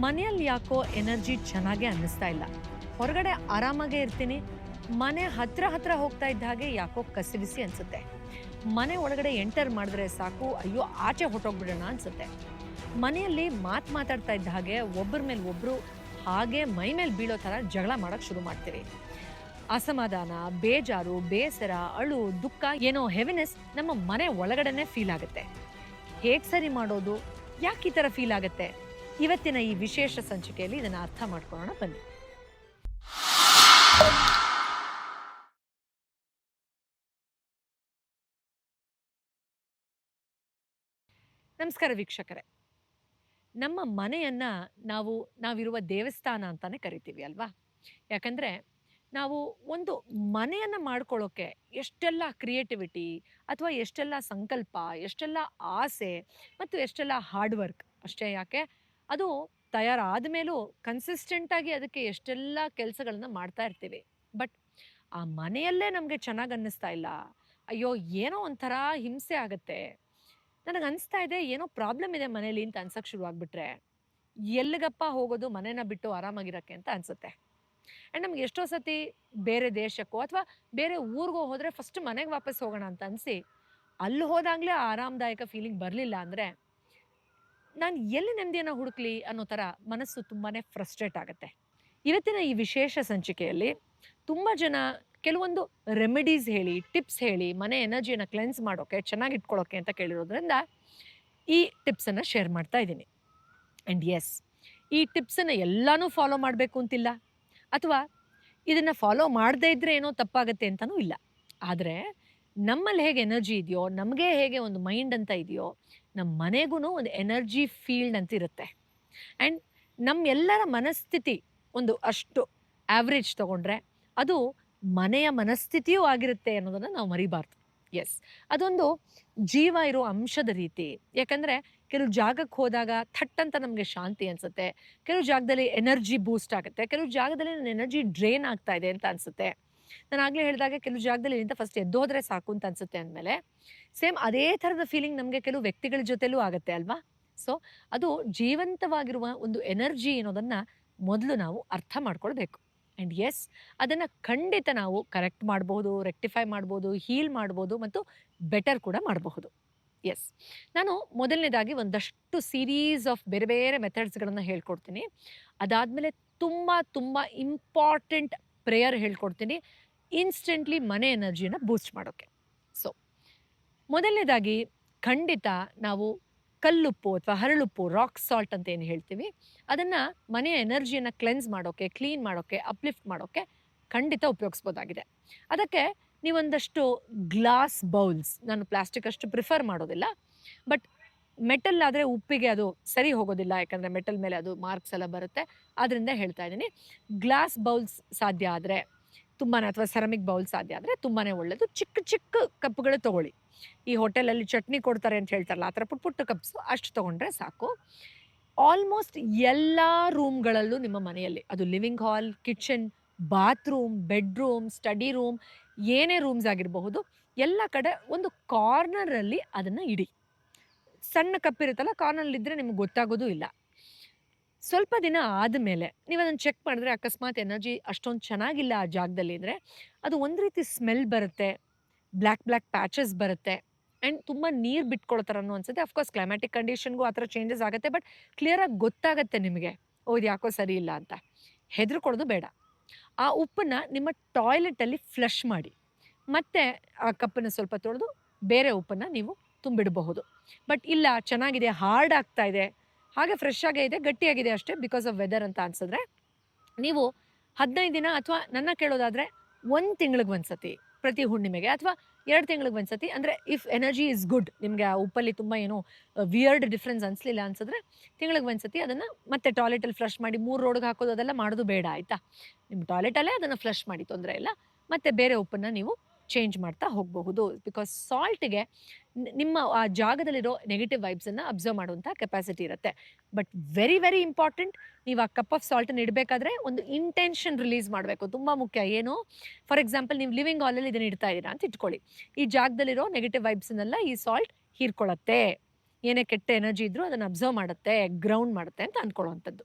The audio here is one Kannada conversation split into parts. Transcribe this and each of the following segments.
ಮನೆಯಲ್ಲಿ ಯಾಕೋ ಎನರ್ಜಿ ಚೆನ್ನಾಗೇ ಅನ್ನಿಸ್ತಾ ಇಲ್ಲ. ಹೊರಗಡೆ ಆರಾಮಾಗೇ ಇರ್ತೀನಿ. ಮನೆ ಹತ್ರ ಹತ್ರ ಹೋಗ್ತಾ ಇದ್ದ ಹಾಗೆ ಯಾಕೋ ಕಸಿವಿಸಿ ಅನ್ಸುತ್ತೆ. ಮನೆ ಒಳಗಡೆ ಎಂಟರ್ ಮಾಡಿದ್ರೆ ಸಾಕು, ಅಯ್ಯೋ, ಆಚೆ ಹೊಟ್ಟೋಗ್ಬಿಡೋಣ ಅನ್ಸುತ್ತೆ. ಮನೆಯಲ್ಲಿ ಮಾತು ಮಾತಾಡ್ತಾ ಇದ್ದ ಹಾಗೆ ಒಬ್ಬರ ಮೇಲೆ ಒಬ್ರು ಹಾಗೆ ಮೈ ಮೇಲೆ ಬೀಳೋ ಥರ ಜಗಳ ಮಾಡೋಕ್ಕೆ ಶುರು ಮಾಡ್ತೀವಿ ಅಸಮಾಧಾನ, ಬೇಜಾರು, ಬೇಸರ, ಅಳು, ದುಃಖ, ಏನೋ ಹೆವಿನೆಸ್ ನಮ್ಮ ಮನೆ ಒಳಗಡೆನೆ ಫೀಲ್ ಆಗುತ್ತೆ. ಹೇಗೆ ಸರಿ ಮಾಡೋದು? ಯಾಕೆ ಈ ಥರ ಫೀಲ್ ಆಗುತ್ತೆ? ಇವತ್ತಿನ ಈ ವಿಶೇಷ ಸಂಚಿಕೆಯಲ್ಲಿ ಇದನ್ನು ಅರ್ಥ ಮಾಡ್ಕೊಳ್ಳೋಣ. ಬನ್ನಿ. ನಮಸ್ಕಾರ ವೀಕ್ಷಕರೇ. ನಮ್ಮ ಮನೆಯನ್ನು ನಾವು, ನಾವಿರುವ ದೇವಸ್ಥಾನ ಅಂತಲೇ ಕರಿತೀವಿ ಅಲ್ವಾ? ಯಾಕಂದರೆ ನಾವು ಒಂದು ಮನೆಯನ್ನು ಮಾಡ್ಕೊಳ್ಳೋಕ್ಕೆ ಎಷ್ಟೆಲ್ಲ ಕ್ರಿಯೇಟಿವಿಟಿ ಅಥವಾ ಎಷ್ಟೆಲ್ಲ ಸಂಕಲ್ಪ, ಎಷ್ಟೆಲ್ಲ ಆಸೆ ಮತ್ತು ಎಷ್ಟೆಲ್ಲ ಹಾರ್ಡ್ ವರ್ಕ್ ಅಷ್ಟೇ ಯಾಕೆ? ಅದು ತಯಾರಾದ ಮೇಲೂ ಕನ್ಸಿಸ್ಟೆಂಟಾಗಿ ಅದಕ್ಕೆ ಎಷ್ಟೆಲ್ಲ ಕೆಲಸಗಳನ್ನ ಮಾಡ್ತಾ ಇರ್ತೀವಿ. ಬಟ್ ಆ ಮನೆಯಲ್ಲೇ ನಮಗೆ ಚೆನ್ನಾಗಿ ಅನ್ನಿಸ್ತಾ ಇಲ್ಲ. ಅಯ್ಯೋ, ಏನೋ ಒಂಥರ ಹಿಂಸೆ ಆಗುತ್ತೆ. ನನಗೆ ಅನಿಸ್ತಾ ಇದೆ, ಏನೋ ಪ್ರಾಬ್ಲಮ್ ಇದೆ ಮನೇಲಿ ಅಂತ ಅನ್ಸಕ್ಕೆ ಶುರು ಆಗ್ಬಿಟ್ರೆ ಎಲ್ಲಿಗಪ್ಪ ಹೋಗೋದು ಮನೇನ ಬಿಟ್ಟು ಆರಾಮಾಗಿರೋಕ್ಕೆ ಅಂತ ಅನ್ಸುತ್ತೆ. ಆ್ಯಂಡ್ ನಮ್ಗೆ ಎಷ್ಟೋ ಸತಿ ಬೇರೆ ದೇಶಕ್ಕೋ ಅಥವಾ ಬೇರೆ ಊರಿಗೋ ಹೋದರೆ ಫಸ್ಟ್ ಮನೆಗೆ ವಾಪಸ್ ಹೋಗೋಣ ಅಂತ ಅನಿಸಿ, ಅಲ್ಲಿ ಹೋದಾಗಲೇ ಆರಾಮದಾಯಕ ಫೀಲಿಂಗ್ ಬರಲಿಲ್ಲ ಅಂದರೆ ನಾನು ಎಲ್ಲಿ ನೆಮ್ಮದಿಯನ್ನು ಹುಡುಕ್ಲಿ ಅನ್ನೋ ಥರ ಮನಸ್ಸು ತುಂಬಾ ಫ್ರಸ್ಟ್ರೇಟ್ ಆಗುತ್ತೆ. ಇವತ್ತಿನ ಈ ವಿಶೇಷ ಸಂಚಿಕೆಯಲ್ಲಿ ತುಂಬ ಜನ ಕೆಲವೊಂದು ರೆಮಿಡೀಸ್ ಹೇಳಿ ಟಿಪ್ಸ್ ಹೇಳಿ, ಮನೆ ಎನರ್ಜಿಯನ್ನು ಕ್ಲೆನ್ಸ್ ಮಾಡೋಕ್ಕೆ ಚೆನ್ನಾಗಿ ಇಟ್ಕೊಳ್ಳೋಕೆ ಅಂತ ಕೇಳಿರೋದ್ರಿಂದ ಈ ಟಿಪ್ಸನ್ನು ಶೇರ್ ಮಾಡ್ತಾ ಇದ್ದೀನಿ. ಆ್ಯಂಡ್ ಎಸ್ ಈ ಟಿಪ್ಸನ್ನು ಎಲ್ಲನೂ ಫಾಲೋ ಮಾಡಬೇಕು ಅಂತಿಲ್ಲ. ಅಥವಾ ಇದನ್ನು ಫಾಲೋ ಮಾಡದೇ ಇದ್ದರೆ ಏನೋ ತಪ್ಪಾಗುತ್ತೆ ಅಂತಲೂ ಇಲ್ಲ. ಆದರೆ ನಮ್ಮಲ್ಲಿ ಹೇಗೆ ಎನರ್ಜಿ ಇದೆಯೋ, ನಮಗೆ ಹೇಗೆ ಒಂದು ಮೈಂಡ್ ಅಂತ ಇದೆಯೋ ನಮ್ಮ ಮನೆಗೂ ಒಂದು ಎನರ್ಜಿ ಫೀಲ್ಡ್ ಅಂತ ಇರುತ್ತೆ. ಆ್ಯಂಡ್ ನಮ್ಮೆಲ್ಲರ ಮನಸ್ಥಿತಿ ಒಂದು ಅಷ್ಟು ಆವ್ರೇಜ್ ತಗೊಂಡ್ರೆ ಅದು ಮನೆಯ ಮನಸ್ಥಿತಿಯೂ ಆಗಿರುತ್ತೆ ಅನ್ನೋದನ್ನು ನಾವು ಮರಿಬಾರ್ದು. ಎಸ್ ಅದೊಂದು ಜೀವ ಇರೋ ಅಂಶದ ರೀತಿ. ಯಾಕಂದರೆ ಕೆಲವು ಜಾಗಕ್ಕೆ ಹೋದಾಗ ಥಟ್ ಅಂತ ನಮಗೆ ಶಾಂತಿ ಅನಿಸುತ್ತೆ. ಕೆಲವು ಜಾಗದಲ್ಲಿ ಎನರ್ಜಿ ಬೂಸ್ಟ್ ಆಗುತ್ತೆ. ಕೆಲವು ಜಾಗದಲ್ಲಿ ನನ್ನ ಎನರ್ಜಿ ಡ್ರೈನ್ ಆಗ್ತಾ ಇದೆ ಅಂತ ಅನಿಸುತ್ತೆ. ನಾನು ಆಗಲೇ ಹೇಳಿದಾಗ ಕೆಲವು ಜಾಗದಲ್ಲಿ ಇಲ್ಲಿಂದ ಫಸ್ಟ್ ಎದ್ದೋದ್ರೆ ಸಾಕು ಅಂತ ಅನಿಸುತ್ತೆ ಅಂದಮೇಲೆ ಸೇಮ್ ಅದೇ ಥರದ ಫೀಲಿಂಗ್ ನಮಗೆ ಕೆಲವು ವ್ಯಕ್ತಿಗಳ ಜೊತೆಲೂ ಆಗುತ್ತೆ ಅಲ್ವಾ? ಸೊ ಅದು ಜೀವಂತವಾಗಿರುವ ಒಂದು ಎನರ್ಜಿ ಅನ್ನೋದನ್ನು ಮೊದಲು ನಾವು ಅರ್ಥ ಮಾಡ್ಕೊಳ್ಬೇಕು. ಆ್ಯಂಡ್ ಎಸ್ ಅದನ್ನು ಖಂಡಿತ ನಾವು ಕರೆಕ್ಟ್ ಮಾಡ್ಬೋದು ರೆಕ್ಟಿಫೈ ಮಾಡ್ಬೋದು ಹೀಲ್ ಮಾಡ್ಬೋದು ಮತ್ತು ಬೆಟರ್ ಕೂಡ ಮಾಡಬಹುದು. ಎಸ್ ನಾನು ಮೊದಲನೇದಾಗಿ ಒಂದಷ್ಟು ಸೀರೀಸ್ ಆಫ್ ಬೇರೆ ಬೇರೆ ಮೆಥಡ್ಸ್ಗಳನ್ನು ಹೇಳ್ಕೊಡ್ತೀನಿ. ಅದಾದಮೇಲೆ ತುಂಬ ತುಂಬ ಇಂಪಾರ್ಟೆಂಟ್ ಪ್ರೇಯರ್ ಹೇಳ್ಕೊಡ್ತೀನಿ. ಇನ್ಸ್ಟೆಂಟ್ಲಿ ಮನೆ ಎನರ್ಜಿಯನ್ನು ಬೂಸ್ಟ್ ಮಾಡೋಕ್ಕೆ ಸೊ ಮೊದಲನೇದಾಗಿ ಖಂಡಿತ ನಾವು ಕಲ್ಲುಪ್ಪು ಅಥವಾ ಹರಳುಪ್ಪು ರಾಕ್ ಸಾಲ್ಟ್ ಅಂತ ಏನು ಹೇಳ್ತೀವಿ, ಅದನ್ನು ಮನೆಯ ಎನರ್ಜಿಯನ್ನು ಕ್ಲೆನ್ಸ್ ಮಾಡೋಕ್ಕೆ ಕ್ಲೀನ್ ಮಾಡೋಕ್ಕೆ ಅಪ್ಲಿಫ್ಟ್ ಮಾಡೋಕ್ಕೆ ಖಂಡಿತ ಉಪಯೋಗಿಸ್ಬೋದಾಗಿದೆ. ಅದಕ್ಕೆ ನೀವೊಂದಷ್ಟು ಗ್ಲಾಸ್ ಬೌಲ್ಸ್ ನಾನು ಪ್ಲಾಸ್ಟಿಕ್ ಅಷ್ಟು ಪ್ರಿಫರ್ ಮಾಡೋದಿಲ್ಲ ಬಟ್ ಮೆಟಲ್ ಆದರೆ ಉಪ್ಪಿಗೆ ಅದು ಸರಿ ಹೋಗೋದಿಲ್ಲ, ಯಾಕಂದರೆ ಮೆಟಲ್ ಮೇಲೆ ಅದು ಮಾರ್ಕ್ಸ್ ಎಲ್ಲ ಬರುತ್ತೆ. ಆದ್ದರಿಂದ ಹೇಳ್ತಾ ಇದ್ದೀನಿ ಗ್ಲಾಸ್ ಬೌಲ್ಸ್ ಸಾಧ್ಯ ಆದರೆ ತುಂಬಾ ಅಥವಾ ಸೆರಮಿಕ್ ಬೌಲ್ ಸಾಧ್ಯ ಆದರೆ ತುಂಬಾ ಒಳ್ಳೆಯದು ಚಿಕ್ಕ ಚಿಕ್ಕ ಕಪ್ಗಳು ತೊಗೊಳ್ಳಿ. ಈ ಹೋಟೆಲಲ್ಲಿ ಚಟ್ನಿ ಕೊಡ್ತಾರೆ ಅಂತ ಹೇಳ್ತಾರಲ್ಲ, ಆ ಥರ ಪುಟ್ಟ ಪುಟ್ಟ ಕಪ್ಸು ಅಷ್ಟು ತೊಗೊಂಡ್ರೆ ಸಾಕು. ಆಲ್ಮೋಸ್ಟ್ ಎಲ್ಲ ರೂಮ್ಗಳಲ್ಲೂ ನಿಮ್ಮ ಮನೆಯಲ್ಲಿ, ಅದು living hall, kitchen, bathroom, bedroom, study room, ಏನೇ ರೂಮ್ಸ್ ಆಗಿರಬಹುದು, ಎಲ್ಲ ಕಡೆ ಒಂದು ಕಾರ್ನರಲ್ಲಿ ಅದನ್ನು ಇಡಿ. ಸಣ್ಣ ಕಪ್ ಇರುತ್ತಲ್ಲ ಕಾರ್ನಲ್ಲಿದ್ದರೆ ನಿಮ್ಗೆ ಗೊತ್ತಾಗೋದು ಇಲ್ಲ. ಸ್ವಲ್ಪ ದಿನ ಆದಮೇಲೆ ನೀವು ಅದನ್ನು ಚೆಕ್ ಮಾಡಿದ್ರೆ ಅಕಸ್ಮಾತ್ ಎನರ್ಜಿ ಅಷ್ಟೊಂದು ಚೆನ್ನಾಗಿಲ್ಲ ಆ ಜಾಗದಲ್ಲಿ ಅಂದರೆ ಅದು ಒಂದು ರೀತಿ ಸ್ಮೆಲ್ ಬರುತ್ತೆ ಬ್ಲ್ಯಾಕ್ ಬ್ಲ್ಯಾಕ್ ಪ್ಯಾಚಸ್ ಬರುತ್ತೆ ಆ್ಯಂಡ್ ತುಂಬ ನೀರು ಬಿಟ್ಕೊಳ್ತಾರೆ ಅನ್ನೋ ಅನ್ಸುತ್ತೆ. ಅಫ್ಕೋರ್ಸ್ ಕ್ಲೈಮ್ಯಾಟಿಕ್ ಕಂಡೀಷನ್ಗೂ ಆ ಥರ ಚೇಂಜಸ್ ಆಗುತ್ತೆ ಬಟ್ ಕ್ಲಿಯರಾಗಿ ಗೊತ್ತಾಗುತ್ತೆ ನಿಮಗೆ ಓ ಇದು ಯಾಕೋ ಸರಿ ಇಲ್ಲ ಅಂತ. ಹೆದರ್ಕೊಳ್ಳೋದು ಬೇಡ. ಆ ಉಪ್ಪನ್ನು ನಿಮ್ಮ ಟಾಯ್ಲೆಟಲ್ಲಿ ಫ್ಲಶ್ ಮಾಡಿ. ಮತ್ತೆ ಆ ಕಪ್ಪನ್ನು ಸ್ವಲ್ಪ ತೊಳೆದು ಬೇರೆ ಉಪ್ಪನ್ನು ನೀವು ತುಂಬಿಡಬಹುದು. ಬಟ್ ಇಲ್ಲ, ಚೆನ್ನಾಗಿದೆ ಹಾರ್ಡ್ ಆಗ್ತಾ ಇದೆ. ಹಾಗೆ ಫ್ರೆಶ್ ಆಗೇ ಇದೆ, ಗಟ್ಟಿಯಾಗಿದೆ ಅಷ್ಟೇ ಬಿಕಾಸ್ ಆಫ್ ವೆದರ್ ಅಂತ ಅನ್ಸಿದ್ರೆ. ನೀವು ಹದಿನೈದು ದಿನ ಅಥವಾ ನನ್ನ ಕೇಳೋದಾದರೆ ಒಂದು ತಿಂಗಳಿಗೆ ಒಂದ್ಸತಿ ಪ್ರತಿ ಹುಣ್ಣಿಮೆಗೆ ಅಥವಾ ಎರಡು ತಿಂಗಳಿಗೆ ಒಂದ್ಸತಿ, ಅಂದರೆ ಇಫ್ ಎನರ್ಜಿ ಇಸ್ ಗುಡ್ ನಿಮಗೆ ಆ ಉಪ್ಪಲ್ಲಿ ತುಂಬ ಏನೋ ವಿಯರ್ಡ್ ಡಿಫ್ರೆನ್ಸ್ ಅನಿಸ್ಲಿಲ್ಲ ಅನ್ಸಿದ್ರೆ ತಿಂಗಳಿಗೆ ಒಂದ್ಸತಿ ಅದನ್ನು ಮತ್ತೆ ಟಾಯ್ಲೆಟಲ್ಲಿ ಫ್ಲಶ್ ಮಾಡಿ ಮೂರು ರೋಡ್ಗೆ ಹಾಕೋದು ಅದೆಲ್ಲ ಮಾಡೋದು ಬೇಡ, ಆಯಿತಾ? ನಿಮ್ಮ ಟಾಯ್ಲೆಟಲ್ಲೇ ಅದನ್ನು ಫ್ಲಶ್ ಮಾಡಿ ತೊಂದರೆ ಇಲ್ಲ. ಮತ್ತು ಬೇರೆ ಉಪ್ಪನ್ನು ನೀವು ಚೇಂಜ್ ಮಾಡ್ತಾ ಹೋಗಬಹುದು. ಬಿಕಾಸ್ ಸಾಲ್ಟ್ಗೆ ನಿಮ್ಮ ಆ ಜಾಗದಲ್ಲಿರೋ ನೆಗೆಟಿವ್ ವೈಬ್ಸನ್ನು ಅಬ್ಸರ್ವ್ ಮಾಡುವಂಥ ಕೆಪಾಸಿಟಿ ಇರುತ್ತೆ. ಬಟ್ ವೆರಿ ವೆರಿ ಇಂಪಾರ್ಟೆಂಟ್ ನೀವು ಆ ಕಪ್ ಆಫ್ ಸಾಲ್ಟನ್ನು ಇಡಬೇಕಾದ್ರೆ ಒಂದು ಇಂಟೆನ್ಷನ್ ರಿಲೀಸ್ ಮಾಡಬೇಕು. ತುಂಬ ಮುಖ್ಯ. ಏನು? ಫಾರ್ ಎಕ್ಸಾಂಪಲ್ ನೀವು ಲಿವಿಂಗ್ ಹಾಲಲ್ಲಿ ಇದನ್ನು ಇಡ್ತಾ ಇದ್ದೀರಾ ಅಂತ ಇಟ್ಕೊಳ್ಳಿ. ಈ ಜಾಗದಲ್ಲಿರೋ ನೆಗೆಟಿವ್ ವೈಬ್ಸನ್ನೆಲ್ಲ ಈ ಸಾಲ್ಟ್ ಹೀರ್ಕೊಳ್ಳುತ್ತೆ ಏನೇ ಕೆಟ್ಟ ಎನರ್ಜಿ ಇದ್ರೂ ಅದನ್ನು ಅಬ್ಸರ್ವ್ ಮಾಡುತ್ತೆ ಗ್ರೌಂಡ್ ಮಾಡುತ್ತೆ ಅಂತ ಅಂದ್ಕೊಳ್ಳುವಂಥದ್ದು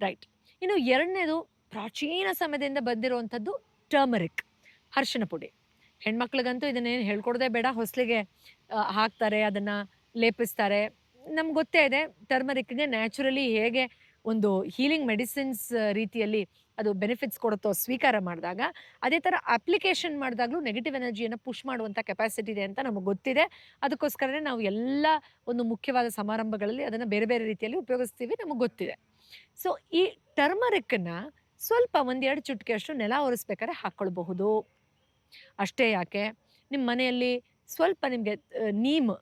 ರೈಟ್ ಇನ್ನು ಎರಡನೇದು ಪ್ರಾಚೀನ ಸಮಯದಿಂದ ಬಂದಿರುವಂಥದ್ದು ಟರ್ಮರಿಕ್ ಅರಿಶಿನ ಪುಡಿ. ಹೆಣ್ಮಕ್ಳಿಗಂತೂ ಇದನ್ನೇನು ಹೇಳ್ಕೊಡೋದೇ ಬೇಡ. ಹೊಸಲಿಗೆ ಹಾಕ್ತಾರೆ, ಅದನ್ನು ಲೇಪಿಸ್ತಾರೆ. ನಮ್ಗೆ ಗೊತ್ತೇ ಇದೆ, ಟರ್ಮರಿಕ್ಗೆ ನ್ಯಾಚುರಲಿ ಹೇಗೆ ಒಂದು ಹೀಲಿಂಗ್ ಮೆಡಿಸಿನ್ಸ್ ರೀತಿಯಲ್ಲಿ ಅದು ಬೆನಿಫಿಟ್ಸ್ ಕೊಡುತ್ತೋ ಸ್ವೀಕಾರ ಮಾಡಿದಾಗ, ಅದೇ ಥರ ಅಪ್ಲಿಕೇಶನ್ ಮಾಡಿದಾಗಲೂ ನೆಗೆಟಿವ್ ಎನರ್ಜಿಯನ್ನು ಪುಷ್ ಮಾಡುವಂಥ ಕೆಪಾಸಿಟಿ ಇದೆ ಅಂತ ನಮಗೆ ಗೊತ್ತಿದೆ. ಅದಕ್ಕೋಸ್ಕರನೇ ನಾವು ಎಲ್ಲ ಒಂದು ಮುಖ್ಯವಾದ ಸಮಾರಂಭಗಳಲ್ಲಿ ಅದನ್ನು ಬೇರೆ ಬೇರೆ ರೀತಿಯಲ್ಲಿ ಉಪಯೋಗಿಸ್ತೀವಿ ನಮಗೆ ಗೊತ್ತಿದೆ. ಸೊ, ಈ ಟರ್ಮರಿಕ್ಕನ್ನು ಸ್ವಲ್ಪ ಒಂದೆರಡು ಚುಟ್ಕಿಯಷ್ಟು ನೆಲ ಒರೆಸ್ಬೇಕಾದ್ರೆ ಹಾಕ್ಕೊಳ್ಬಹುದು ಅಷ್ಟೇ ಯಾಕೆ? ನಿಮ್ಮ ಮನೆಯಲ್ಲಿ ಸ್ವಲ್ಪ ನಿಮಗೆ ನೀಮ್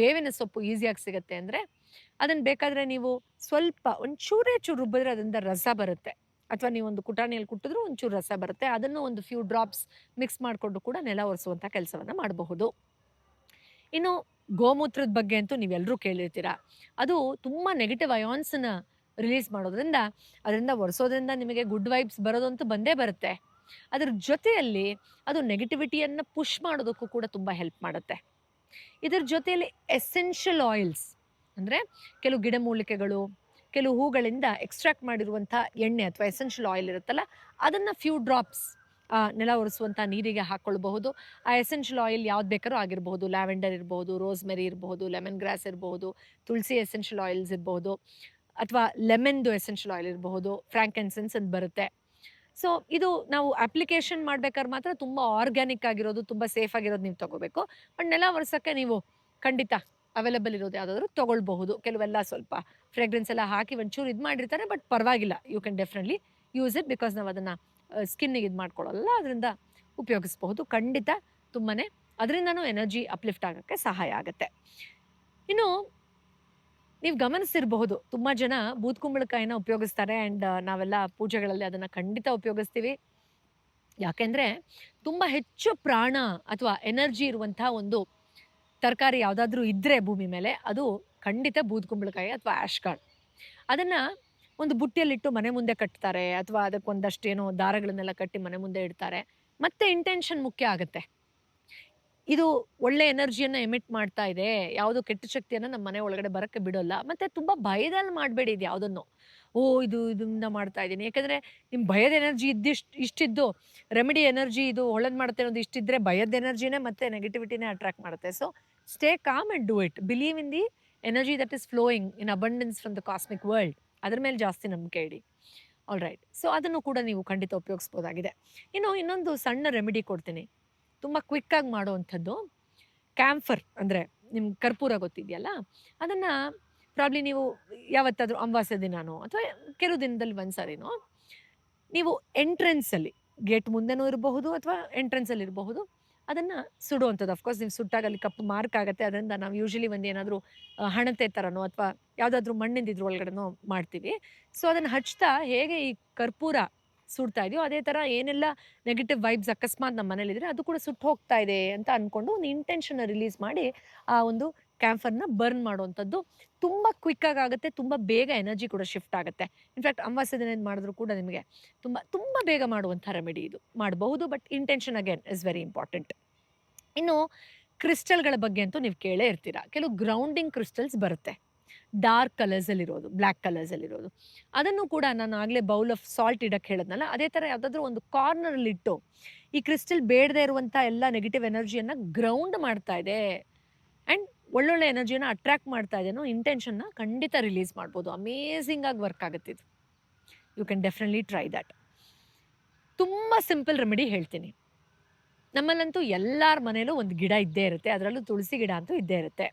ಬೇವಿನ ಸೊಪ್ಪು ಈಸಿಯಾಗಿ ಸಿಗುತ್ತೆ ಅಂದರೆ ಅದನ್ನು ಬೇಕಾದರೆ ನೀವು ಸ್ವಲ್ಪ ಒಂಚೂರೇ ಚೂರೇ ರುಬ್ಬಿದ್ರೆ ಅದರಿಂದ ರಸ ಬರುತ್ತೆ. ಅಥವಾ ನೀವು ಒಂದು ಕುಟಾಣಿಯಲ್ಲಿ ಕುಟ್ಟಿದ್ರೂ ಒಂಚೂರು ರಸ ಬರುತ್ತೆ. ಅದನ್ನು ಒಂದು ಫ್ಯೂ ಡ್ರಾಪ್ಸ್ ಮಿಕ್ಸ್ ಮಾಡಿಕೊಂಡು ಕೂಡ ನೆಲ ಒರೆಸುವಂಥ ಕೆಲಸವನ್ನು ಮಾಡಬಹುದು. ಇನ್ನು ಗೋಮೂತ್ರದ ಬಗ್ಗೆ ಅಂತೂ ನೀವೆಲ್ಲರೂ ಕೇಳಿರ್ತೀರ? ಅದು ತುಂಬ ನೆಗೆಟಿವ್ ಅಯಾನ್ಸನ್ನ ರಿಲೀಸ್ ಮಾಡೋದ್ರಿಂದ, ಅದರಿಂದ ಒರೆಸೋದ್ರಿಂದ ನಿಮಗೆ ಗುಡ್ ವೈಬ್ಸ್ ಬರೋದಂತೂ ಬಂದೇ ಬರುತ್ತೆ. ಅದ್ರ ಜೊತೆಯಲ್ಲಿ ಅದು ನೆಗೆಟಿವಿಟಿಯನ್ನು ಪುಷ್ ಮಾಡೋದಕ್ಕೂ ಕೂಡ ತುಂಬ ಹೆಲ್ಪ್ ಮಾಡುತ್ತೆ. ಇದರ ಜೊತೆಯಲ್ಲಿ ಎಸೆನ್ಷಿಯಲ್ ಆಯಿಲ್ಸ್ ಅಂದರೆ ಕೆಲವು ಗಿಡಮೂಲಿಕೆಗಳು ಕೆಲವು ಹೂಗಳಿಂದ ಎಕ್ಸ್ಟ್ರಾಕ್ಟ್ ಮಾಡಿರುವಂಥ ಎಣ್ಣೆ ಅಥವಾ ಎಸೆನ್ಷಿಯಲ್ ಆಯಿಲ್ ಇರುತ್ತಲ್ಲ, ಅದನ್ನು ಫ್ಯೂ ಡ್ರಾಪ್ಸ್ ನೆಲ ಒರೆಸುವಂಥ ನೀರಿಗೆ ಹಾಕ್ಕೊಳ್ಬಹುದು ಆ ಎಸೆನ್ಷಿಯಲ್ ಆಯಿಲ್ ಯಾವ್ದು ಬೇಕಾದ್ರೂ ಆಗಿರಬಹುದು. ಲ್ಯಾವೆಂಡರ್ ಇರಬಹುದು ರೋಸ್ಮೆರಿ ಇರಬಹುದು ಲೆಮನ್ ಗ್ರಾಸ್ ಇರಬಹುದು, ತುಳಸಿ ಎಸೆನ್ಷಿಯಲ್ ಆಯಿಲ್ಸ್ ಇರಬಹುದು, ಅಥವಾ ಲೆಮನ್ದು ಎಸೆನ್ಷಿಯಲ್ ಆಯಿಲ್ ಇರಬಹುದು ಫ್ರ್ಯಾಂಕೆನ್ಸೆನ್ಸ್ ಅಂತ ಬರುತ್ತೆ. ಸೊ, ಇದು ನಾವು ಅಪ್ಲಿಕೇಶನ್ ಮಾಡ್ಬೇಕಾದ್ರೆ ಮಾತ್ರ ತುಂಬ ಆರ್ಗ್ಯಾನಿಕ್ ಆಗಿರೋದು, ತುಂಬ ಸೇಫ್ ಆಗಿರೋದು ನೀವು ತಗೋಬೇಕು. ಬಟ್ ನೆಲ ವರ್ಷಕ್ಕೆ ನೀವು ಖಂಡಿತ ಅವೈಲಬಲ್ ಇರೋದು ಯಾವುದಾದ್ರೂ ತೊಗೊಳ್ಬಹುದು. ಕೆಲವೆಲ್ಲ ಸ್ವಲ್ಪ ಫ್ರೇಗ್ರೆನ್ಸ್ ಎಲ್ಲ ಹಾಕಿ ಒಂಚೂರು ಇದು ಮಾಡಿರ್ತಾರೆ, ಬಟ್ ಪರವಾಗಿಲ್ಲ. You can definitely use it because ನಾವು ಅದನ್ನು ಸ್ಕಿನ್ನಿಗೆ ಇದು ಮಾಡ್ಕೊಳ್ಳಲ್ಲ ಅದರಿಂದ ಉಪಯೋಗಿಸ್ಬಹುದು. ಖಂಡಿತ ತುಂಬಾ ಅದರಿಂದನೂ ಎನರ್ಜಿ ಅಪ್ಲಿಫ್ಟ್ ಆಗೋಕ್ಕೆ ಸಹಾಯ ಆಗುತ್ತೆ. ಇನ್ನು ನೀವು ಗಮನಿಸಿರಬಹುದು. ತುಂಬ ಜನ ಬೂತ್ ಕುಂಬಳಕಾಯಿನ ಉಪಯೋಗಿಸ್ತಾರೆ ಆ್ಯಂಡ್ ನಾವೆಲ್ಲ ಪೂಜೆಗಳಲ್ಲಿ ಅದನ್ನು ಖಂಡಿತ ಉಪಯೋಗಿಸ್ತೀವಿ. ಯಾಕೆಂದರೆ ತುಂಬ ಹೆಚ್ಚು ಪ್ರಾಣ ಅಥವಾ ಎನರ್ಜಿ ಇರುವಂತಹ ಒಂದು ತರಕಾರಿ ಯಾವುದಾದ್ರೂ ಇದ್ದರೆ ಭೂಮಿ ಮೇಲೆ, ಅದು ಖಂಡಿತ ಬೂದ್ ಕುಂಬಳಕಾಯಿ ಅಥವಾ ಕಾರ್ಡ್. ಅದನ್ನು ಒಂದು ಬುಟ್ಟಿಯಲ್ಲಿಟ್ಟು ಮನೆ ಮುಂದೆ ಕಟ್ತಾರೆ ಅಥವಾ ಅದಕ್ಕೊಂದಷ್ಟು ಏನೋ ದಾರಗಳನ್ನೆಲ್ಲ ಕಟ್ಟಿ ಮನೆ ಮುಂದೆ ಇಡ್ತಾರೆ. ಮತ್ತೆ ಇಂಟೆನ್ಷನ್ ಮುಖ್ಯ ಆಗುತ್ತೆ. ಇದು ಒಳ್ಳೆ ಎನರ್ಜಿಯನ್ನು ಎಮಿಟ್ ಮಾಡ್ತಾ ಇದೆ. ಯಾವುದು ಕೆಟ್ಟ ಶಕ್ತಿಯನ್ನು ನಮ್ಮ ಮನೆ ಒಳಗಡೆ ಬರೋಕ್ಕೆ ಬಿಡೋಲ್ಲ. ಮತ್ತೆ ತುಂಬ ಭಯದಲ್ಲಿ ಮಾಡಬೇಡಿ ಇದು ಯಾವುದನ್ನು. ಓ, ಇದು ಇದರಿಂದ ಮಾಡ್ತಾ ಇದ್ದೀನಿ. ಯಾಕಂದ್ರೆ ನಿಮ್ಮ ಭಯದ ಎನರ್ಜಿ ಇದ್ದಿಷ್ಟು, ಇಷ್ಟಿದ್ದು ರೆಮಿಡಿ ಎನರ್ಜಿ ಇದು ಒಳ್ಳೇದು ಮಾಡುತ್ತೆ ಅನ್ನೋದು ಇಷ್ಟಿದ್ರೆ ಭಯದ ಎನರ್ಜಿನೇ ಮತ್ತೆ ನೆಗೆಟಿವಿಟಿನೇ ಅಟ್ರಾಕ್ಟ್ ಮಾಡುತ್ತೆ. So, stay calm and do it. Believe in the energy that is flowing in abundance from the cosmic world. ಅದ್ರ ಮೇಲೆ ಜಾಸ್ತಿ ನಂಬಿಕೆ ಇಡಿ. ಆಲ್ ರೈಟ್ ಸೊ, ಅದನ್ನು ಕೂಡ ನೀವು ಖಂಡಿತ ಉಪಯೋಗಿಸ್ಬೋದಾಗಿದೆ. ಇನ್ನು ಇನ್ನೊಂದು ಸಣ್ಣ ರೆಮಿಡಿ ಕೊಡ್ತೀನಿ. ತುಂಬ ಕ್ವಿಕ್ಕಾಗಿ ಮಾಡುವಂಥದ್ದು. ಕ್ಯಾಂಫರ್ ಅಂದರೆ ನಿಮ್ಮ ಕರ್ಪೂರ ಗೊತ್ತಿದೆಯಲ್ಲ? ಅದನ್ನು ಪ್ರಾಬ್ಲಿ ನೀವು ಯಾವತ್ತಾದರೂ ಅಮಾವಾಸ್ಯ ದಿನಾನೋ ಅಥವಾ ಕೆಲವು ದಿನದಲ್ಲಿ ಒಂದು ಸಾರಿನೋ ನೀವು ಎಂಟ್ರೆನ್ಸಲ್ಲಿ ಗೇಟ್ ಮುಂದೆನೂ ಇರಬಹುದು ಅಥವಾ ಎಂಟ್ರೆನ್ಸಲ್ಲಿ ಇರಬಹುದು, ಅದನ್ನು ಸುಡುವಂಥದ್ದು. ಅಫ್ಕೋರ್ಸ್ ನೀವು ಸುಟ್ಟಾಗ ಅಲ್ಲಿ ಕಪ್ಪು ಮಾರ್ಕ್ ಆಗುತ್ತೆ, ಅದರಿಂದ ನಾವು ಯೂಶಲಿ ಒಂದು ಏನಾದರೂ ಹಣತೆ ಥರನೋ ಅಥವಾ ಯಾವುದಾದ್ರೂ ಮಣ್ಣಿಂದ ಇದ್ರ ಒಳಗಡೆನೋ ಮಾಡ್ತೀವಿ. ಸೊ ಅದನ್ನು ಹಚ್ತಾ ಹೇಗೆ ಈ ಕರ್ಪೂರ ಸುಡ್ತಾ ಇದೆಯೋ ಅದೇ ಥರ ಏನೆಲ್ಲ ನೆಗೆಟಿವ್ ವೈಬ್ಸ್ ಅಕಸ್ಮಾತ್ ನಮ್ಮ ಮನೇಲಿದ್ರೆ ಅದು ಕೂಡ ಸುಟ್ಟು ಹೋಗ್ತಾ ಇದೆ ಅಂತ ಅಂದ್ಕೊಂಡು ಒಂದು ಇಂಟೆನ್ಷನ್ನ ರಿಲೀಸ್ ಮಾಡಿ ಆ ಒಂದು ಕ್ಯಾಂಫರ್ನ ಬರ್ನ್ ಮಾಡುವಂಥದ್ದು ತುಂಬ ಕ್ವಿಕ್ಕಾಗಿ ಆಗುತ್ತೆ, ತುಂಬ ಬೇಗ ಎನರ್ಜಿ ಕೂಡ ಶಿಫ್ಟ್ ಆಗುತ್ತೆ. ಇನ್ಫ್ಯಾಕ್ಟ್ ಅಮಾವಾಸ್ಯ ದಿನ ಮಾಡಿದ್ರು ಕೂಡ ನಿಮಗೆ ತುಂಬ ತುಂಬ ಬೇಗ ಮಾಡುವಂಥ ರೆಮಿಡಿ ಇದು. ಮಾಡಬಹುದು but intention again is very important ಇನ್ನು ಕ್ರಿಸ್ಟಲ್ಗಳ ಬಗ್ಗೆ ಅಂತೂ ನೀವು ಕೇಳೇ ಇರ್ತೀರ? ಕೆಲವು ಗ್ರೌಂಡಿಂಗ್ ಕ್ರಿಸ್ಟಲ್ಸ್ ಬರುತ್ತೆ. ಡಾರ್ಕ್ ಕಲರ್ಸಲ್ಲಿರೋದು, ಬ್ಲ್ಯಾಕ್ ಕಲರ್ಸಲ್ಲಿರೋದು. ಅದನ್ನು ಕೂಡ ನಾನು ಆಗಲೇ ಬೌಲ್ ಆಫ್ ಸಾಲ್ಟ್ ಇಡಕ್ಕೆ ಹೇಳಿದ್ನಲ್ಲ, ಅದೇ ಥರ ಯಾವುದಾದ್ರೂ ಒಂದು ಕಾರ್ನರಲ್ಲಿ ಇಟ್ಟು ಈ ಕ್ರಿಸ್ಟಲ್ ಬೇಡದೇ ಇರುವಂಥ ಎಲ್ಲ ನೆಗೆಟಿವ್ ಎನರ್ಜಿಯನ್ನು ಗ್ರೌಂಡ್ ಮಾಡ್ತಾ ಇದೆ. ಆ್ಯಂಡ್ ಒಳ್ಳೊಳ್ಳೆ ಎನರ್ಜಿಯನ್ನು ಅಟ್ರ್ಯಾಕ್ಟ್ ಮಾಡ್ತಾ ಅನ್ನೋ ಇಂಟೆನ್ಷನ್ನ ಖಂಡಿತ ರಿಲೀಸ್ ಮಾಡ್ಬೋದು. ಅಮೇಝಿಂಗ್ ಆಗಿ ವರ್ಕ್ ಆಗುತ್ತೆ ಇದು. You can definitely try that ತುಂಬ ಸಿಂಪಲ್ ರೆಮಿಡಿ ಹೇಳ್ತೀನಿ. ನಮ್ಮಲ್ಲಂತೂ ಎಲ್ಲರ ಮನೇಲೂ ಒಂದು ಗಿಡ ಇದ್ದೇ ಇರುತ್ತೆ, ಅದರಲ್ಲೂ ತುಳಸಿ ಗಿಡ ಅಂತೂ ಇದ್ದೇ ಇರುತ್ತೆ.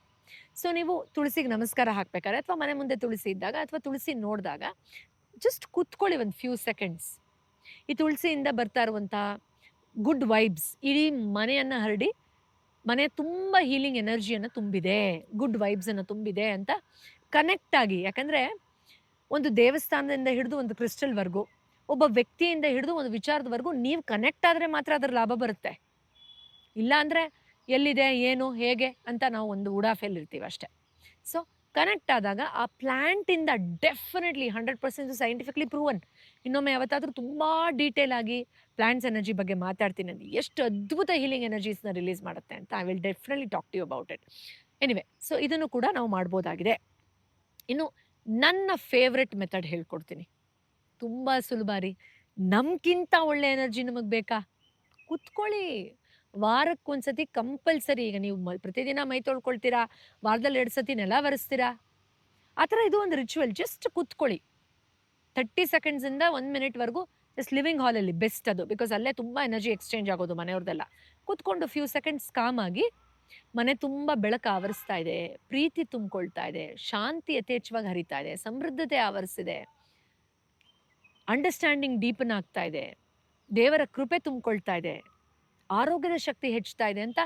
ಸೊ ನೀವು ತುಳಸಿಗೆ ನಮಸ್ಕಾರ ಹಾಕ್ಬೇಕಾದ್ರೆ ಅಥವಾ ಮನೆ ಮುಂದೆ ತುಳಸಿ ಇದ್ದಾಗ ಅಥವಾ ತುಳಸಿ ನೋಡಿದಾಗ ಜಸ್ಟ್ ಕೂತ್ಕೊಳ್ಳಿ ಒಂದು ಫ್ಯೂ ಸೆಕೆಂಡ್ಸ್ ಈ ತುಳಸಿಯಿಂದ ಬರ್ತಾ ಇರುವಂಥ ಗುಡ್ ವೈಬ್ಸ್ ಇಡೀ ಮನೆಯನ್ನು ಹರಡಿ ಮನೆ ತುಂಬ ಹೀಲಿಂಗ್ ಎನರ್ಜಿಯನ್ನು ತುಂಬಿದೆ ಗುಡ್ ವೈಬ್ಸನ್ನು ತುಂಬಿದೆ ಅಂತ ಕನೆಕ್ಟ್ ಆಗಿ, ಯಾಕಂದರೆ ಒಂದು ದೇವಸ್ಥಾನದಿಂದ ಹಿಡಿದು ಒಂದು ಕ್ರಿಸ್ಟಲ್ವರೆಗೂ ಒಬ್ಬ ವ್ಯಕ್ತಿಯಿಂದ ಹಿಡಿದು ಒಂದು ವಿಚಾರದವರೆಗೂ, ನೀವು ಕನೆಕ್ಟ್ ಆದರೆ ಮಾತ್ರ ಅದರ ಲಾಭ ಬರುತ್ತೆ. ಇಲ್ಲ ಅಂದರೆ ಎಲ್ಲಿದೆ, ಏನು, ಹೇಗೆ ಅಂತ ನಾವು ಒಂದು ಉಡಾಫೆಯಲ್ಲಿ ಇರ್ತೀವಿ ಅಷ್ಟೇ. ಸೊ ಕನೆಕ್ಟ್ ಆದಾಗ ಆ ಪ್ಲ್ಯಾಂಟಿಂದ definitely hundred percent scientifically proven ಇನ್ನೊಮ್ಮೆ ಯಾವತ್ತಾದರೂ ತುಂಬ ಡೀಟೇಲ್ ಆಗಿ ಪ್ಲ್ಯಾಂಟ್ಸ್ ಎನರ್ಜಿ ಬಗ್ಗೆ ಮಾತಾಡ್ತೀನಿ ಅಂದರೆ ಎಷ್ಟು ಅದ್ಭುತ ಹೀಲಿಂಗ್ ಎನರ್ಜೀಸ್ನ ರಿಲೀಸ್ ಮಾಡುತ್ತೆ ಅಂತ I will definitely talk to you about it anyway so ಇದನ್ನು ಕೂಡ ನಾವು ಮಾಡ್ಬೋದಾಗಿದೆ. ಇನ್ನು ನನ್ನ ಫೇವ್ರೆಟ್ ಮೆಥಡ್ ಹೇಳ್ಕೊಡ್ತೀನಿ. ತುಂಬ ಸುಲಭ ರೀ. ನಮ್ಗಿಂತ ಒಳ್ಳೆ ಎನರ್ಜಿ ನಮಗೆ ಬೇಕಾ? ಕುತ್ಕೊಳ್ಳಿ. ವಾರಕ್ಕೊಂದ್ಸತಿ ಕಂಪಲ್ಸರಿ ಈಗ ನೀವು ಪ್ರತಿದಿನ ಮೈ ತೊಳ್ಕೊಳ್ತೀರಾ? ವಾರದಲ್ಲಿ ಎರಡು ಸತಿ ನೆಲ ಒರೆಸ್ತೀರಾ? ಆ ಥರ ಇದು ಒಂದು ರಿಚುವಲ್. ಜಸ್ಟ್ ಕೂತ್ಕೊಳ್ಳಿ. ತರ್ಟಿ ಸೆಕೆಂಡ್ಸಿಂದ ಒಂದು ಮಿನಿಟ್ವರೆಗೂ ಜಸ್ಟ್ ಲಿವಿಂಗ್ ಹಾಲಲ್ಲಿ ಬೆಸ್ಟ್ ಅದು. ಬಿಕಾಸ್ ಅಲ್ಲೇ ತುಂಬ ಎನರ್ಜಿ ಎಕ್ಸ್ಚೇಂಜ್ ಆಗೋದು ಮನೆಯವ್ರದ್ದೆಲ್ಲ ಕೂತ್ಕೊಂಡು ಫ್ಯೂ ಸೆಕೆಂಡ್ಸ್ ಕಾಮ್ ಆಗಿ ಮನೆ ತುಂಬ ಬೆಳಕು ಆವರಿಸ್ತಾ ಇದೆ, ಪ್ರೀತಿ ತುಂಬಿಕೊಳ್ತಾ ಇದೆ, ಶಾಂತಿ ಯಥೇಚ್ಛವಾಗಿ ಹರಿತಾ ಇದೆ, ಸಮೃದ್ಧತೆ ಆವರಿಸಿದೆ, ಅಂಡರ್ಸ್ಟ್ಯಾಂಡಿಂಗ್ ಡೀಪನ್ ಆಗ್ತಾ ಇದೆ, ದೇವರ ಕೃಪೆ ತುಂಬಿಕೊಳ್ತಾ ಇದೆ. ಆರೋಗ್ಯದ ಶಕ್ತಿ ಹೆಚ್ಚುತ್ತಾ ಇದೆ ಅಂತ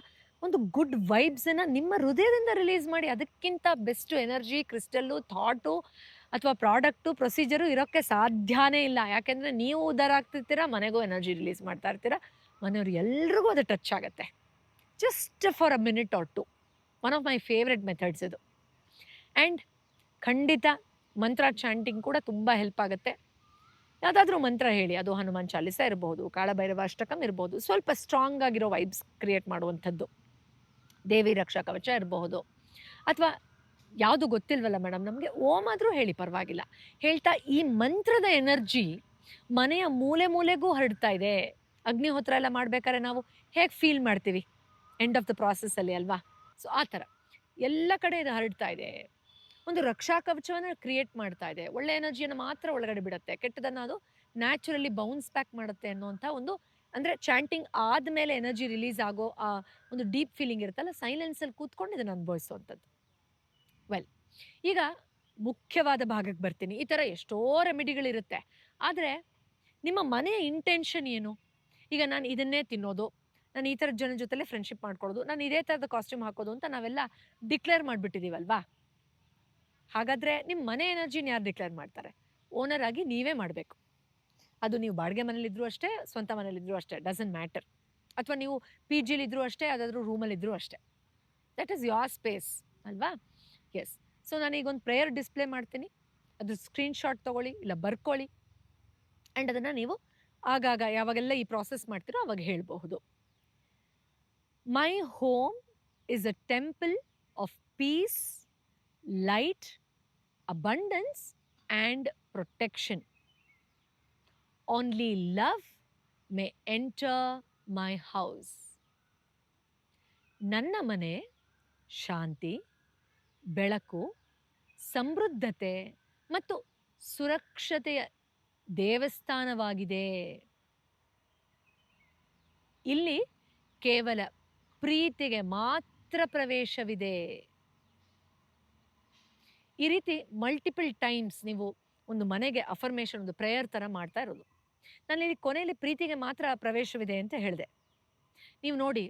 ಒಂದು ಗುಡ್ ವೈಬ್ಸನ್ನು ನಿಮ್ಮ ಹೃದಯದಿಂದ ರಿಲೀಸ್ ಮಾಡಿ ಅದಕ್ಕಿಂತ ಬೆಸ್ಟ್ ಎನರ್ಜಿ, ಕ್ರಿಸ್ಟಲ್ಲು, ಥಾಟು ಅಥವಾ ಪ್ರಾಡಕ್ಟು, ಪ್ರೊಸೀಜರು ಇರೋಕ್ಕೆ ಸಾಧ್ಯನೇ ಇಲ್ಲ. ಯಾಕೆಂದರೆ ನೀವು ಉದ್ದಾರ ಆಗ್ತಿರ್ತೀರ ಮನೆಗೂ ಎನರ್ಜಿ ರಿಲೀಸ್ ಮಾಡ್ತಾ ಇರ್ತೀರಾ, ಮನೆಯವ್ರು ಎಲ್ರಿಗೂ ಅದು ಟಚ್ ಆಗುತ್ತೆ. Just for a minute or two. One of my favourite methods ಇದು. ಆ್ಯಂಡ್ ಖಂಡಿತ ಮಂತ್ರ ಚಾಂಟಿಂಗ್ ಕೂಡ ತುಂಬ ಹೆಲ್ಪ್ ಆಗುತ್ತೆ. ಯಾವುದಾದ್ರೂ ಮಂತ್ರ ಹೇಳಿ, ಅದು ಹನುಮಾನ್ ಚಾಲಿಸ ಇರಬಹುದು ಕಾಳಭೈರವ ಅಷ್ಟಕಂ ಇರಬಹುದು ಸ್ವಲ್ಪ ಸ್ಟ್ರಾಂಗ್ ಆಗಿರೋ ವೈಬ್ಸ್ ಕ್ರಿಯೇಟ್ ಮಾಡುವಂಥದ್ದು. ದೇವಿ ರಕ್ಷಾ ಕವಚ ಇರಬಹುದು. ಅಥವಾ ಯಾವುದು ಗೊತ್ತಿಲ್ವಲ್ಲ ಮೇಡಮ್ ನಮಗೆ ಓಮ್ ಆದರೂ ಹೇಳಿ, ಪರವಾಗಿಲ್ಲ. ಹೇಳ್ತಾ ಈ ಮಂತ್ರದ ಎನರ್ಜಿ ಮನೆಯ ಮೂಲೆ ಮೂಲೆಗೂ ಹರಡ್ತಾ ಇದೆ. ಅಗ್ನಿಹೋತ್ರ ಎಲ್ಲ ಮಾಡ್ಬೇಕಾದ್ರೆ ನಾವು ಹೇಗೆ ಫೀಲ್ ಮಾಡ್ತೀವಿ? ಎಂಡ್ ಆಫ್ ದ ಪ್ರಾಸೆಸ್ಸಲ್ಲಿ ಅಲ್ವಾ? ಸೊ ಆ ಥರ. ಎಲ್ಲ ಕಡೆ ಇದು ಹರಡ್ತಾ ಇದೆ. ಒಂದು ರಕ್ಷಾ ಕವಚವನ್ನು ಕ್ರಿಯೇಟ್ ಮಾಡ್ತಾ ಇದೆ. ಒಳ್ಳೆ ಎನರ್ಜಿಯನ್ನು ಮಾತ್ರ ಒಳಗಡೆ ಬಿಡುತ್ತೆ. ಕೆಟ್ಟದನ್ನು ಅದು ನ್ಯಾಚುರಲಿ ಬೌನ್ಸ್ ಬ್ಯಾಕ್ ಮಾಡುತ್ತೆ ಅನ್ನುವಂಥ ಒಂದು ಅಂದರೆ ಚಾಂಟಿಂಗ್ ಆದಮೇಲೆ ಎನರ್ಜಿ ರಿಲೀಸ್ ಆಗೋ, ಆ ಒಂದು ಡೀಪ್ ಫೀಲಿಂಗ್ ಇರುತ್ತಲ್ಲ ಸೈಲೆನ್ಸಲ್ಲಿ ಕೂತ್ಕೊಂಡು ಇದನ್ನು ಅನುಭವಿಸುವಂಥದ್ದು. ವೆಲ್ ಈಗ ಮುಖ್ಯವಾದ ಭಾಗಕ್ಕೆ ಬರ್ತೀನಿ. ಈ ಥರ ಎಷ್ಟೋ ರೆಮಿಡಿಗಳಿರುತ್ತೆ ಆದರೆ ನಿಮ್ಮ ಮನೆಯ ಇಂಟೆನ್ಷನ್ ಏನು? ಈಗ ನಾನು ಇದನ್ನೇ ತಿನ್ನೋದು, ನಾನು ಈ ಥರದ ಜನ ಜೊತೆಲೇ ಫ್ರೆಂಡ್ಶಿಪ್ ಮಾಡ್ಕೊಳ್ಳೋದು, ನಾನು ಇದೇ ಥರದ ಕಾಸ್ಟ್ಯೂಮ್ ಹಾಕೋದು ಅಂತ ನಾವೆಲ್ಲ ಡಿಕ್ಲೇರ್ ಮಾಡಿಬಿಟ್ಟಿದ್ದೀವಲ್ವಾ ಹಾಗಾದರೆ ನಿಮ್ಮ ಮನೆ ಎನರ್ಜಿನ ಯಾರು ಡಿಕ್ಲೇರ್ ಮಾಡ್ತಾರೆ? ಓನರ್ ಆಗಿ ನೀವೇ ಮಾಡಬೇಕು. ಅದು ನೀವು ಬಾಡಿಗೆ ಮನೇಲಿದ್ದರೂ ಅಷ್ಟೇ, ಸ್ವಂತ ಮನೇಲಿದ್ದರೂ ಅಷ್ಟೇ ಡಸನ್ ಮ್ಯಾಟರ್ ಅಥವಾ ನೀವು ಪಿ ಜಿಲಿದ್ದರೂ ಅಷ್ಟೇ ಯಾವುದಾದ್ರೂ ರೂಮಲ್ಲಿದ್ದರೂ ಅಷ್ಟೇ. ದಟ್ ಈಸ್ ಯೋರ್ ಸ್ಪೇಸ್ ಅಲ್ವಾ? ಎಸ್ ಸೊ ಒಂದು ಪ್ರೇಯರ್ ಡಿಸ್ಪ್ಲೇ ಮಾಡ್ತೀನಿ. ಅದ್ರ ಸ್ಕ್ರೀನ್ಶಾಟ್ ತೊಗೊಳ್ಳಿ, ಇಲ್ಲ ಬರ್ಕೊಳ್ಳಿ. ಆ್ಯಂಡ್ ಅದನ್ನು ನೀವು ಆಗಾಗ, ಯಾವಾಗೆಲ್ಲ ಈ ಪ್ರಾಸೆಸ್ ಮಾಡ್ತೀರೋ ಅವಾಗ ಹೇಳಬಹುದು. My home is a temple of peace light abundance and protection only love may enter my house ನನ್ನ ಮನೆ ಶಾಂತಿ, ಬೆಳಕು, ಸಮೃದ್ಧತೆ ಮತ್ತು ಸುರಕ್ಷತೆಯ ದೇವಸ್ಥಾನವಾಗಿದೆ. ಇಲ್ಲಿ ಕೇವಲ ಪ್ರೀತಿಗೆ ಮಾತ್ರ ಪ್ರವೇಶವಿದೆ. ಈ ರೀತಿ ಮಲ್ಟಿಪಲ್ ಟೈಮ್ಸ್ ನೀವು ಒಂದು ಮನೆಗೆ ಅಫರ್ಮೇಷನ್ ಒಂದು ಪ್ರೇಯರ್ ಥರ ಮಾಡ್ತಾ ಇರೋದು. ನಾನು ಇಲ್ಲಿ ಕೊನೆಯಲ್ಲಿ ಪ್ರೀತಿಗೆ ಮಾತ್ರ ಪ್ರವೇಶವಿದೆ ಅಂತ ಹೇಳಿದೆ. ನೀವು ನೋಡಿ,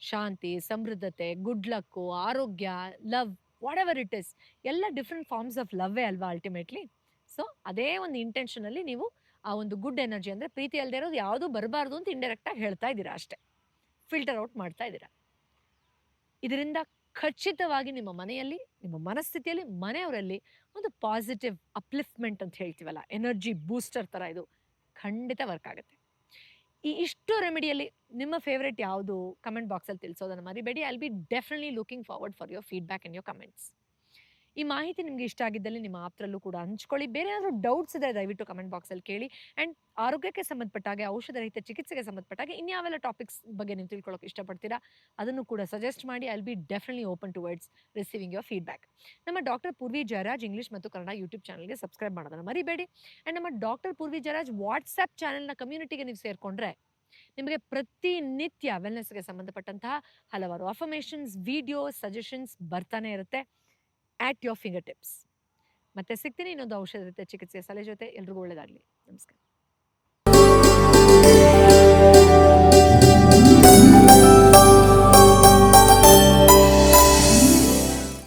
ಶಾಂತಿ, ಸಮೃದ್ಧತೆ ಗುಡ್ ಲಕ್ಕು ಆರೋಗ್ಯ love whatever it is ಎಲ್ಲ ಡಿಫ್ರೆಂಟ್ ಫಾರ್ಮ್ಸ್ ಆಫ್ ಲವ್ವೇ ಅಲ್ವಾ ಅಲ್ಟಿಮೇಟ್ಲಿ ಸೊ ಅದೇ ಒಂದು ಇಂಟೆನ್ಷನಲ್ಲಿ ನೀವು ಆ ಒಂದು ಗುಡ್ ಎನರ್ಜಿ ಅಂದರೆ ಪ್ರೀತಿ ಅಲ್ಲದೆ ಇರೋದು ಯಾವುದೂ ಬರಬಾರ್ದು ಅಂತ ಇಂಡೈರೆಕ್ಟಾಗಿ ಹೇಳ್ತಾ ಇದ್ದೀರಾ ಅಷ್ಟೇ. ಫಿಲ್ಟರ್ ಔಟ್ ಮಾಡ್ತಾ ಇದ್ದೀರಾ. ಇದರಿಂದ ಖಚಿತವಾಗಿ ನಿಮ್ಮ ಮನೆಯಲ್ಲಿ, ನಿಮ್ಮ ಮನಸ್ಥಿತಿಯಲ್ಲಿ, ಮನೆಯವರಲ್ಲಿ ಒಂದು ಪಾಸಿಟಿವ್ ಅಪ್ಲಿಫ್ಟ್ಮೆಂಟ್ ಅಂತ ಹೇಳ್ತೀವಲ್ಲ ಎನರ್ಜಿ ಬೂಸ್ಟರ್ ಥರ ಇದು ಖಂಡಿತ ವರ್ಕ್ ಆಗುತ್ತೆ. ಈ ಇಷ್ಟು ರೆಮಿಡಿಯಲ್ಲಿ ನಿಮ್ಮ ಫೇವ್ರೇಟ್ ಯಾವುದು? ಕಮೆಂಟ್ ಬಾಕ್ಸಲ್ಲಿ ತಿಳಿಸೋದನ್ನು ಮರಿಬೇಡಿ. I'll be definitely looking forward for your feedback in your comments ಈ ಮಾಹಿತಿ ನಿಮಗೆ ಇಷ್ಟ ಆಗಿದ್ದಲ್ಲಿ ನಿಮ್ಮ ಆಪ್ತರಲ್ಲೂ ಕೂಡ ಹಂಚ್ಕೊಳ್ಳಿ. ಬೇರೆ ಏನಾದರೂ ಡೌಟ್ಸ್ ಇದ್ದರೆ ದಯವಿಟ್ಟು ಕಮೆಂಟ್ ಬಾಕ್ಸಲ್ಲಿ ಕೇಳಿ. ಆ್ಯಂಡ್ ಆರೋಗ್ಯಕ್ಕೆ ಸಂಬಂಧಪಟ್ಟಾಗೆ ಔಷಧ ರಹಿತ ಚಿಕಿತ್ಸೆಗೆ ಸಂಬಂಧಪಟ್ಟಾಗೆ ಇನ್ಯಾವೆಲ್ಲ ಟಾಪಿಕ್ಸ್ ಬಗ್ಗೆ ನೀವು ತಿಳ್ಕೊಳ್ಳೋಕೆ ಇಷ್ಟಪಡ್ತೀರಾ, ಅದನ್ನು ಕೂಡ ಸಜೆಸ್ಟ್ ಮಾಡಿ. I'll be definitely open to words receiving your feedback ನಮ್ಮ ಡಾಕ್ಟರ್ ಪೂರ್ವಿ ಜಯರಾಜ್ ಇಂಗ್ಲೀಷ್ ಮತ್ತು ಕನ್ನಡ ಯೂಟ್ಯೂಬ್ ಚಾನಲ್ಗೆ ಸಬ್ಸ್ಕ್ರೈಬ್ ಮಾಡೋದನ್ನು ಮರಿಬೇಡಿ. ಆ್ಯಂಡ್ ನಮ್ಮ ಡಾಕ್ಟರ್ ಪೂರ್ವಿ ಜಯರಾಜ್ ವಾಟ್ಸಪ್ ಚಾನಲ್ನ ಕಮ್ಯುನಿಟಿಗೆ ನೀವು ಸೇರಿಕೊಂಡ್ರೆ ನಿಮಗೆ ಪ್ರತಿನಿತ್ಯ ವೆಲ್ನೆಸ್ಗೆ ಸಂಬಂಧಪಟ್ಟಂತಹ ಹಲವಾರು ಅಫರ್ಮೇಷನ್ಸ್ ವಿಡಿಯೋಸ್ ಸಜೆಷನ್ಸ್ ಬರ್ತಾನೆ ಇರುತ್ತೆ. ಆಟ್ ಯೋರ್ ಫಿಂಗರ್ ಟಿಪ್ಸ್ ಮತ್ತೆ ಸಿಗ್ತೀನಿ ಇನ್ನೊಂದು ಔಷಧ ಚಿಕಿತ್ಸೆ ಸಲಹೆ ಜೊತೆ ಎಲ್ರಿಗೂ ಒಳ್ಳೆಯದಾಗಲಿ ನಮಸ್ಕಾರ.